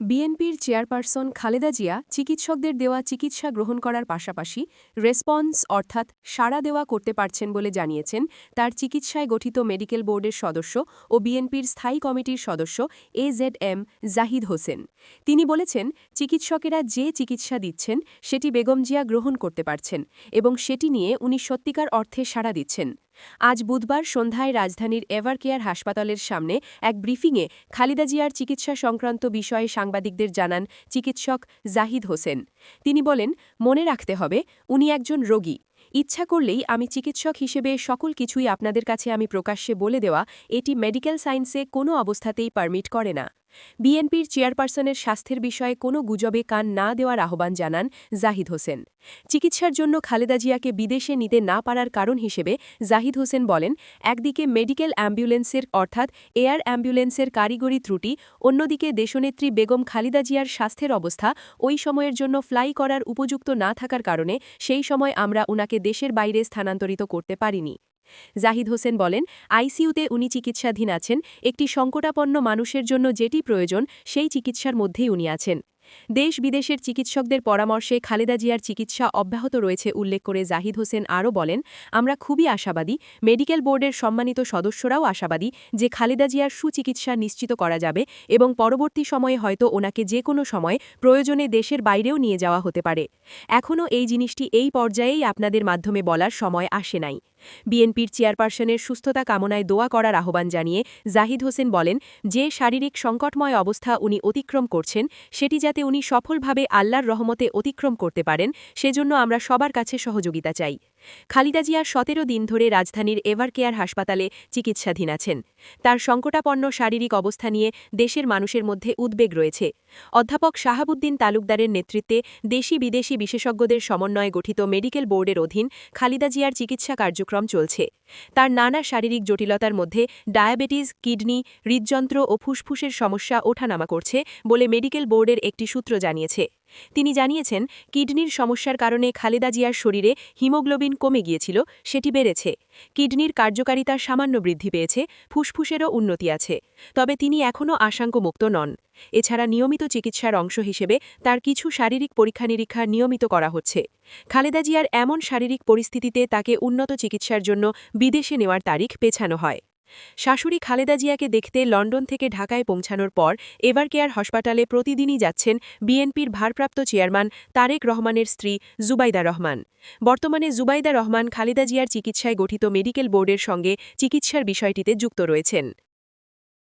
বিএনপির চেয়ারপারসন খালেদা জিয়া চিকিৎসকদের দেওয়া চিকিৎসা গ্রহণ করার পাশাপাশি রেসপন্স অর্থাৎ সাড়া দেওয়া করতে পারছেন বলে জানিয়েছেন তার চিকিৎসায় গঠিত মেডিকেল বোর্ডের সদস্য ও বিএনপির স্থায়ী কমিটির সদস্য এজেড এম জাহিদ হোসেন। তিনি বলেছেন, চিকিৎসকেরা যে চিকিৎসা দিচ্ছেন, সেটি বেগম জিয়া গ্রহণ করতে পারছেন এবং সেটি নিয়ে উনি সত্যিকার অর্থে সাড়া দিচ্ছেন। আজ বুধবার সন্ধ্যায় রাজধানীর এভারকেয়ার হাসপাতালের সামনে এক ব্রিফিংয়ে খালিদা জিয়ার চিকিৎসা সংক্রান্ত বিষয়ে সাংবাদিকদের জানান চিকিৎসক জাহিদ হোসেন। তিনি বলেন, মনে রাখতে হবে, উনি একজন রোগী। ইচ্ছা করলেই আমি চিকিৎসক হিসেবে সকল কিছুই আপনাদের কাছে আমি প্রকাশ্যে বলে দেওয়া এটি মেডিকেল সায়েন্সে কোনো অবস্থাতেই পারমিট করে না। বিএনপির চেয়ারপারসনের স্বাস্থ্যের বিষয়ে কোনো গুজবে কান না দেওয়ার আহ্বান জানান জাহিদ হোসেন। চিকিৎসার জন্য খালেদা জিয়াকে বিদেশে নিতে না পারার কারণ হিসেবে জাহিদ হোসেন বলেন, একদিকে মেডিকেল অ্যাম্বুলেন্সের অর্থাৎ এয়ার অ্যাম্বুলেন্সের কারিগরি ত্রুটি, অন্যদিকে দেশনেত্রী বেগম খালিদা জিয়ার স্বাস্থ্যের অবস্থা ওই সময়ের জন্য ফ্লাই করার উপযুক্ত না থাকার কারণে সেই সময় আমরা উনাকে দেশের বাইরে স্থানান্তরিত করতে পারিনি। জাহিদ হোসেন বলেন, আইসিইউতে উনি চিকিৎসাধীন আছেন, একটি সংকটাপন্ন মানুষের জন্য যেটি প্রয়োজন, সেই চিকিৎসার মধ্যেই উনি আছেন। দেশ বিদেশের চিকিৎসকদের পরামর্শে খালেদা জিয়ার চিকিৎসা অব্যাহত রয়েছে উল্লেখ করে জাহিদ হোসেন আরও বলেন, আমরা খুবই আশাবাদী, মেডিকেল বোর্ডের সম্মানিত সদস্যরাও আশাবাদী যে খালেদা জিয়ার সুচিকিৎসা নিশ্চিত করা যাবে এবং পরবর্তী সময়ে হয়তো ওনাকে যে কোনো সময় প্রয়োজনে দেশের বাইরেও নিয়ে যাওয়া হতে পারে। এখনও এই জিনিসটি এই পর্যায়েই আপনাদের মাধ্যমে বলার সময় আসে নাই। বিএনপির চেয়ারপারসনের সুস্থতা কামনায় দোয়া করার আহ্বান জানিয়ে জাহিদ হোসেন বলেন, যে শারীরিক সংকটময় অবস্থা উনি অতিক্রম করছেন, সেটি যাতে উনি সফলভাবে আল্লাহর রহমতে অতিক্রম করতে পারেন সেজন্য আমরা সবার কাছে সহযোগিতা চাই। খালিদা জিয়া সতেরো দিন ধরে রাজধানীর এভারকেয়ার হাসপাতালে চিকিৎসাধীন আছেন। তার সংকটাপন্ন শারীরিক অবস্থা নিয়ে দেশের মানুষের মধ্যে উদ্বেগ রয়েছে। অধ্যাপক শাহাবুদ্দিন তালুকদারের নেতৃত্বে দেশি বিদেশি বিশেষজ্ঞদের সমন্বয়ে গঠিত মেডিকেল বোর্ডের অধীন খালিদা জিয়ার চিকিৎসা কার্যক্রম চলছে। তার নানা শারীরিক জটিলতার মধ্যে ডায়াবেটিস, কিডনি, হৃদযন্ত্র ও ফুসফুসের সমস্যা ওঠানামা করছে বলে মেডিকেল বোর্ডের একটি সূত্র জানিয়েছে। তিনি জানিয়েছেন, কিডনির সমস্যার কারণে খালেদা জিয়ার শরীরে হিমোগ্লোবিন কমে গিয়েছিল, সেটি বেড়েছে। কিডনির কার্যকারিতা সামান্য বৃদ্ধি পেয়েছে, ফুসফুসেরও উন্নতি আছে। তবে তিনি এখনও আশঙ্কমুক্ত নন। এছাড়া নিয়মিত চিকিৎসার অংশ হিসেবে তার কিছু শারীরিক পরীক্ষা নিরীক্ষা নিয়মিত করা হচ্ছে। খালেদা জিয়ার এমন শারীরিক পরিস্থিতিতে তাকে উন্নত চিকিৎসার জন্য বিদেশে নেওয়ার তারিখ পেছানো হয়। শাশুড়ি খালেদা জিয়াকে দেখতে লন্ডন থেকে ঢাকায় পৌঁছানোর পর এভারকেয়ার হাসপাতালে প্রতিদিনই যাচ্ছেন বিএনপির ভারপ্রাপ্ত চেয়ারম্যান তারেক রহমানের স্ত্রী জুবাইদা রহমান। বর্তমানে জুবাইদা রহমান খালেদা জিয়ার চিকিৎসায় গঠিত মেডিকেল বোর্ডের সঙ্গে চিকিৎসার বিষয়টিতে যুক্ত রয়েছেন।